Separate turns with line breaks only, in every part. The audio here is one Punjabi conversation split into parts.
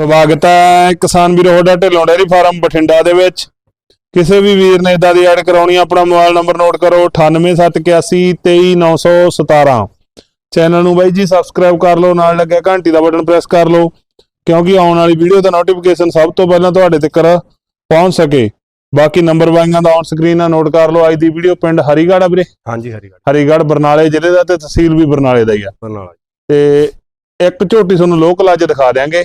ਸਵਾਗਤ ਹੈ ਕਿਸਾਨ ਵੀਰੋ ਤੁਹਾਡਾ ਢਿੱਲੋਂ ਡੇਅਰੀ ਫਾਰਮ ਬਠਿੰਡਾ ਦੇ ਵਿੱਚ। ਕਿਸੇ ਵੀ ਵੀਰ ਨੇ ਇਦਾਂ ਦੀ ਐਡ ਕਰਾਉਣੀ ਆਪਣਾ ਮੋਬਾਈਲ ਨੰਬਰ ਨੋਟ ਕਰੋ 9871823917 ਚੈਨਲ ਨੂੰ ਬਾਈ ਜੀ ਸਬਸਕ੍ਰਾਈਬ ਕਰ ਲਓ ਨਾਲ ਲੱਗਿਆ ਘੰਟੀ ਦਾ ਬਟਨ ਪ੍ਰੈਸ ਕਰ ਲਓ ਕਿਉਂਕਿ ਆਉਣ ਵਾਲੀ ਵੀਡੀਓ ਦਾ ਨੋਟੀਫਿਕੇਸ਼ਨ ਸਭ ਤੋਂ ਪਹਿਲਾਂ ਤੁਹਾਡੇ ਤੱਕ ਪਹੁੰਚ ਸਕੇ। ਬਾਕੀ ਨੰਬਰ ਵਾਈਆਂ ਦਾ ਔਨ ਸਕਰੀਨ ਨਾਲ ਨੋਟ ਕਰ ਲਓ ਅੱਜ ਦੀ ਵੀਡੀਓ ਪਿੰਡ ਹਰੀਗੜ੍ਹ ਆ ਵੀਰੇ।
ਹਾਂਜੀ ਹਰੀਗੜ੍ਹ।
ਹਰੀਗੜ੍ਹ ਬਰਨਾਲੇ ਜ਼ਿਲ੍ਹੇ ਦਾ ਤੇ ਤਹਿਸੀਲ ਵੀ ਬਰਨਾਲੇ ਦਾ ਹੀ ਆ।
ਬਰਨਾਲਾ
ਤੇ ਇੱਕ ਝੋਟੀ ਤੁਹਾਨੂੰ ਲੋਕਲ ਅੱਜ ਦਿਖਾ ਦਿਆਂਗੇ।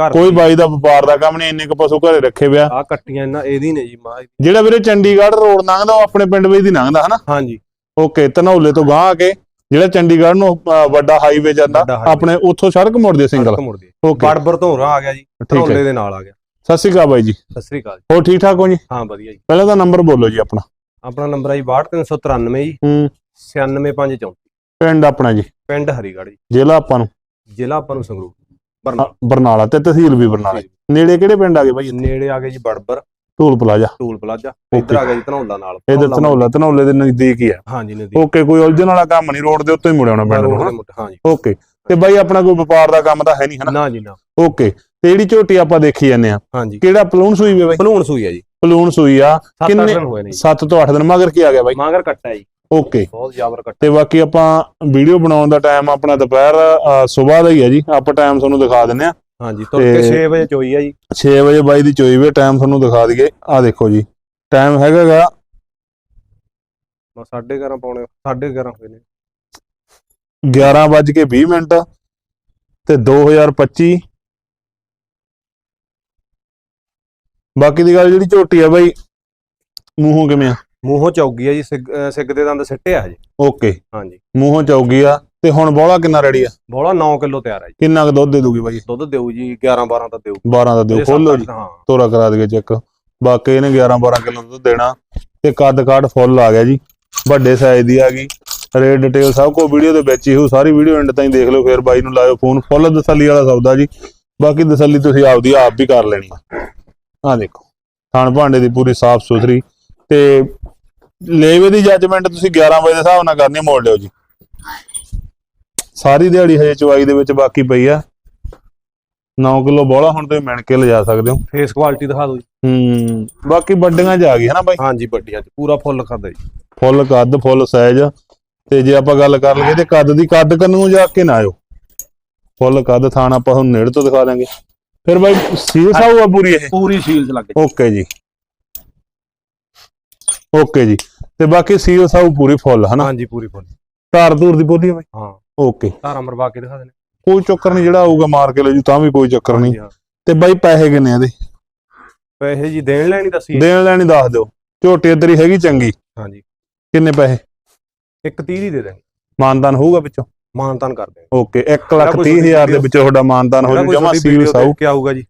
ਘਰ
ਕੋਈ ਬਾਈ ਦਾ ਵਪਾਰ ਦਾ ਕੰਮ ਨਹੀਂ ਇੰਨੇ ਕੁ ਪਸ਼ੂ ਘਰੇ ਰੱਖੇ ਪਿਆ
ਆ। ਕੱਟੀਆਂ ਇਹਨਾਂ ਇਹਦੀ ਨੇ ਜੀ ਮਾਂ
ਜਿਹੜਾ ਵੀਰੇ ਚੰਡੀਗੜ੍ਹ ਰੋਡ ਲੰਘਦਾ ਉਹ ਆਪਣੇ ਪਿੰਡ ਵਿੱਚ ਦੀ ਲੰਘਦਾ ਹਨਾ?
ਹਾਂਜੀ।
ਓਕੇ ਧਨੌਲੇ ਤੋਂ ਗਾਂ ਆ ਕੇ ਜਿਹੜਾ ਚੰਡੀਗੜ੍ਹ ਨੂੰ ਵੱਡਾ ਹਾਈਵੇ ਜਾਂਦਾ
ਵੱਡਾ highway।
ਆਪਣੇ ਉੱਥੋਂ ਸੜਕ ਮੁੜਦੀ ਸਿੰਗਲ
ਸੜਕ ਮੁੜਦੀ
ਓਕੇ।
ਬੜਬਰ ਤੋਂ ਰਾਂ ਆ ਗਿਆ ਜੀ
ਠੀਕ ਹੈ।
ਦੇ ਨਾਲ ਆ ਗਿਆ।
ਸਤਿ ਸ਼੍ਰੀ ਅਕਾਲ ਬਾਈ ਜੀ।
ਸਤਿ ਸ੍ਰੀ ਅਕਾਲ ਜੀ।
ਹੋਰ ਠੀਕ ਠਾਕ ਹੋ ਜੀ?
ਹਾਂ ਵਧੀਆ ਜੀ।
ਪਹਿਲਾਂ ਤਾਂ ਨੰਬਰ ਬੋਲੋ ਜੀ ਆਪਣਾ।
ਆਪਣਾ ਨੰਬਰ ਹੈ ਜੀ 62393 ਜੀ।
ਹੂੰ।
96534
ਪਿੰਡ ਆਪਣਾ ਜੀ।
ਪਿੰਡ ਹਰੀਗੜ੍ਹ ਜੀ।
ਜ਼ਿਲ੍ਹਾ ਆਪਾਂ ਨੂੰ।
ਜ਼ਿਲ੍ਹਾ ਆਪਾਂ ਨੂੰ ਸੰਗਰੂਰ। ਬਰਨਾਲਾ
ਤੇ ਤਹਿਸੀਲ ਵੀ ਬਰਨਾਲਾ। ਨੇੜੇ ਕਿਹੜੇ ਪਿੰਡ ਆ ਗਏ ਬਾਈ
ਨੇੜੇ ਆ ਗਏ ਜੀ Badbar.
Toll plaza.
Toll plaza. ਇੱਧਰ ਆ ਗਿਆ ਜੀ ਧਨੌਲਾ ਨਾਲ।
ਇਧਰ ਧਨੌਲਾ ਧਨੌਲੇ ਦੇ ਨਜ਼ਦੀਕ ਹੀ ਆ।
ਹਾਂਜੀ ਨਦੀ
ਓਕੇ ਕੋਈ ਉਲਝਣ ਵਾਲਾ ਕੰਮ ਨਹੀਂ ਰੋਡ ਦੇ ਉੱਤੇ ਹੀ ਮੁੜਿਆ ਹੋਣਾ ਪਿੰਡ ਨੂੰ ਹਨਾ?
ਹਾਂਜੀ।
ਓਕੇ ਤੇ ਬਾਈ ਆਪਣਾ ਕੋਈ ਵਪਾਰ ਦਾ ਕੰਮ ਤਾਂ ਹੈ ਨਹੀਂ ਹਨਾ?
ਨਾ ਜੀ ਨਾ।
ਓਕੇ ਤੇ ਜਿਹੜੀ ਝੋਟੀ ਆਪਾਂ ਦੇਖੀ ਜਾਂਦੇ ਆ
ਹਾਂਜੀ।
ਕਿਹੜਾ ਪਲੂਨ ਸੂਈ ਵੇ ਬਾਈ?
ਭਲੂਣ ਸੂਈ ਹੈ ਜੀ।
ਪਲੂਨ ਸੂਈ ਆ
7-8
ਕਿੰਨੇ-
ਦਿਨ ਹੋਏ ਨੇ ਜੀ।
7 ਤੋਂ 8 ਦਿਨ ਮਗਰ ਕੀ ਆ ਗਿਆ ਬਾਈ?
ਮਾਂਗਰ ਕੱਟਾ ਜੀ।
ਓਕੇ
ਬਹੁਤ
ਤੇ ਬਾਕੀ ਆਪਾਂ ਵੀਡੀਓ ਬਣਾਉਣ ਦਾ ਟਾਈਮ ਆਪਣਾ ਦੁਪਹਿਰ ਸਵੇਰ ਦਾ ਹੀ ਹੈ ਜੀ। ਆਪਾਂ ਟਾਈਮ ਤੁਹਾਨੂੰ ਦਿਖਾ ਦਿੰਨੇ ਆ
ਹਾਂਜੀ ਤੁਰ ਕੇ
ਤੇ-
6 ਵਜੇ ਚੋਈ ਆ ਜੀ।
6 ਵਜੇ ਬਾਈ ਦੀ ਚੋਈ ਵੇ ਟਾਈਮ ਤੁਹਾਨੂੰ ਦਿਖਾ ਦਈਏ। ਆ ਦੇਖੋ ਜੀ। ਟਾਈਮ ਹੈਗਾਗਾ
ਬਸ 11:30 ਪੌਣੇ 11:30 ਹੋਏ ਨੇ।
11 ਵੱਜ ਕੇ 20 ਮਿੰਟ ਤੇ 2025 ਬਾਕੀ ਦੀ ਗੱਲ ਜਿਹੜੀ ਝੋਟੀ ਆ ਬਾਈ ਮੂੰਹੋਂ ਕਿਵੇਂ ਆ?
ਮੂੰਹੋਂ ਚੌਗੀ ਆ ਜੀ ਸਿੱਗ ਅਹ ਸਿੱਗ ਦੇ ਦੰਦ ਸਿੱਟਿਆ ਜੀ
ਓਕੇ।
ਹਾਂਜੀ।
ਮੂੰਹੋਂ ਚੌਗੀ ਆ ਤੇ ਹੁਣ ਬੋਲਾ ਕਿੰਨਾ ਰੈਡੀ ਆ?
ਬੋਲਾ 9 ਕਿਲੋ ਤਿਆਰ ਹੈ ਜੀ।
ਕਿੰਨਾ ਕੁ ਦੁੱਧ ਦੇ ਦੂਗੀ ਬਾਈ?
ਦੁੱਧ ਦਿਓ ਜੀ 11 12 ਤਾਂ ਦਿਓ
12 ਦਾ ਦਿਓ
ਇਹ
ਖੋਲੋ
ਸੱਤ
ਜੀ।
ਅੱਠ, ਹਾਂ।
ਤੋਰਾ ਕਰਾ ਦਈਏ ਚੈੱਕ। ਬਾਕੀ ਇਹਨੇ 11 12 ਕਿਲੋ ਦੁੱਧ ਦੇਣਾ। ਤੇ ਕੱਦ ਕਾਠ ਫੁੱਲ ਆ ਗਿਆ ਜੀ। ਵੱਡੇ ਸਾਈਜ਼ ਦੀ ਆ ਗਈ। ਰੇਟ ਡਿਟੇਲ ਸਭ ਕੁਝ ਵੀਡੀਓ ਦੇ ਵਿੱਚ ਹੀ ਹੋ ਸਾਰੀ ਵੀਡੀਓ ਐਂਡ ਤਾਈਂ ਦੇਖ ਲਓ। ਫਿਰ ਬਾਈ ਨੂੰ ਲਾਇਓ ਫੋਨ ਫੁੱਲ ਤਸੱਲੀ ਵਾਲਾ ਸੌਦਾ ਜੀ। ਬਾਕੀ ਤਸੱਲੀ ਤੁਸੀਂ ਆਪਦੀ ਆਪ ਵੀ ਕਰ ਲੈਣੀ ਆ। ਆਹ ਦੇਖੋ। ਥਣ ਭਾਂਡੇ ਦੀ ਪੂਰੀ ਸਾਫ਼ ਸੁਥਰੀ। ਤੇ ਲੇਵੇ ਦੀ ਜੱਜਮੈਂਟ ਤੁਸੀਂ 11 ਵਜੇ ਦੇ ਹਿਸਾਬ ਨਾਲ ਕਰਨੀ ਮੋੜ ਲਿਓ ਜੀ। ਸਾਰੀ ਦਿਹਾੜੀ ਹਜੇ ਚਵਾਈ ਦੇ ਵਿੱਚ ਬਾਕੀ ਪਈ ਆ। 9 ਕਿਲੋ ਬੋਲਾ ਹੁਣ ਤੁਸੀਂ ਮਿਣ ਕੇ ਲਿਜਾ ਸਕਦੇ ਹੋ।
ਫੇਸ ਕੁਆਲਿਟੀ ਦਿਖਾ ਦਿਓ ਜੀ।
ਹੂੰ ਬਾਕੀ ਵੱਡੀਆਂ ਆ ਗਈ ਹੈ ਨਾ ਬਾਈ।
ਹਾਂਜੀ ਵੱਡੀਆਂ ਚ ਪੂਰਾ ਫੁੱਲ ਖਾਦਾ ਜੀ।
ਫੁੱਲ ਕੱਦ ਫੁੱਲ ਸਾਈਜ਼। ਤੇ ਜੇ ਆਪਾਂ ਗੱਲ ਕਰ ਲਈਏ ਤੇ ਕੱਦ ਦੀ ਕੱਦ ਕੰਨ ਜਾ ਕੇ ਨਾ ਆਇਓ। ਫੁੱਲ ਕੱਦ ਥਾਣ ਆਪਾਂ ਤੁਹਾਨੂੰ ਨੇੜੇ ਤੋਂ ਦਿਖਾ ਦਾਂਗੇ ਫਿਰ ਬਾਈ ਸੀਲ ਸਾਊ ਆ ਪੂਰੀ ਇਹ?
ਪੂਰੀ ਸੀਲ ਚ ਲੱਗ ਗਈ
ਓਕੇ ਜੀ। ਓਕੇ ਜੀ। ਤੇ ਬਾਕੀ ਸੀਲ ਸਾਊ ਪੂਰੀ ਫੁੱਲ ਹਨਾ?
ਹਾਂਜੀ ਪੂਰੀ ਫੁੱਲ
ਧਾਰ ਧੂਰ ਦੀ ਬੋਲੀ ਬਾਈ?
ਹਾਂ।
ਓਕੇ
ਧਾਰਾ ਮਰਵਾ ਕੇ ਦਿਖਾ ਦੇਣੇ
ਕੋਈ ਚੱਕਰ ਨਹੀਂ ਜਿਹੜਾ ਆਊਗਾ ਮਾਰ ਕੇ ਲੈ ਜੂ ਤਾਂ ਵੀ ਕੋਈ ਚੱਕਰ ਨਹੀਂ।
ਹਾਂ।
ਤੇ ਬਾਈ ਪੈਸੇ ਕਿੰਨੇ ਆ ਇਹਦੇ?
ਪੈਸੇ ਜੀ ਦੇਣ ਲੈਣੀ ਦੱਸੀ
ਦੇਣ ਲੈਣੀ ਦੱਸ ਦਿਓ। ਝੋਟੀ ਇੱਧਰ ਹੀ ਹੈਗੀ ਚੰਗੀ।
ਹਾਂਜੀ।
ਕਿੰਨੇ ਪੈਸੇ?
ਇੱਕ 30 ਦੀ ਦੇ ਦੇਣੀ
ਮਾਨਦਾਨ ਹੋਊਗਾ ਵਿੱਚੋਂ?
ਮਾਨਤਾਨ ਕਰ ਦੇਣੀ
ਓਕੇ 1 ਲੱਖ 30 ਹਜ਼ਾਰ ਦੇ ਵਿੱਚ ਤੁਹਾਡਾ ਮਾਨਦਾਨ ਹੋ ਜੂ ਜਮਾ ਸੀਲ ਸਾਊ
ਕੀ ਆਊਗਾ ਜੀ।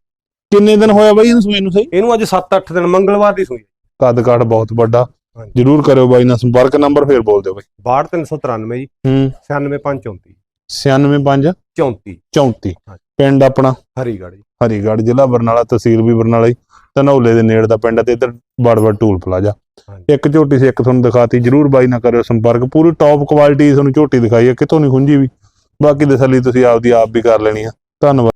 ਕਿੰਨੇ ਦਿਨ ਹੋਇਆ ਬਾਈ ਇਹਨੂੰ ਸੂਈ ਨੂੰ ਸਹੀ?
ਇਹਨੂੰ ਅੱਜ 7-8 ਦਿਨ ਮੰਗਲਵਾਰ ਦੀ ਸੂਈ
ਕੱਦ ਕਾਠ ਬਹੁਤ ਵੱਡਾ।
ਹਾਂਜੀ।
ਜਰੂਰ ਕਰਿਓ ਬਾਈ ਨਾਲ ਸੰਪਰਕ ਨੰਬਰ ਫੇਰ ਬੋਲ ਦਿਓ ਬਾਈ।
62393 ਜੀ।
ਹੂੰ।
96534
965
34
34
ਹਾਂਜੀ।
ਪਿੰਡ ਆਪਣਾ?
ਹਰੀਗੜ੍ਹ ਜੀ।
ਹਰੀਗੜ੍ਹ ਜ਼ਿਲ੍ਹਾ ਬਰਨਾਲਾ ਤਹਿਸੀਲ ਵੀ ਬਰਨਾਲਾ ਹੀ ਧਨੌਲੇ ਦੇ ਨੇੜੇ ਦਾ ਪਿੰਡ ਆ ਤੇ ਇੱਧਰ ਬੜਬੜ ਟੂਲ ਪਲਾਜ਼ਾ।
ਹਾਂਜੀ।
ਇੱਕ ਝੋਟੀ ਸੀ ਇੱਕ ਤੁਹਾਨੂੰ ਦਿਖਾਤੀ ਜਰੂਰ ਬਾਈ ਨਾਲ ਕਰਿਓ ਸੰਪਰਕ। ਪੂਰੀ ਟੌਪ ਕੁਆਲਿਟੀ ਤੁਹਾਨੂੰ ਝੋਟੀ ਦਿਖਾਈ ਹੈ ਕਿਤੋਂ ਨਹੀਂ ਖੁੰਝੀ ਵੀ। ਬਾਕੀ ਤਸੱਲੀ ਤੁਸੀਂ ਆਪਦੀ ਆਪ ਵੀ ਕਰ ਲੈਣੀ ਆ। ਧੰਨਵਾਦ।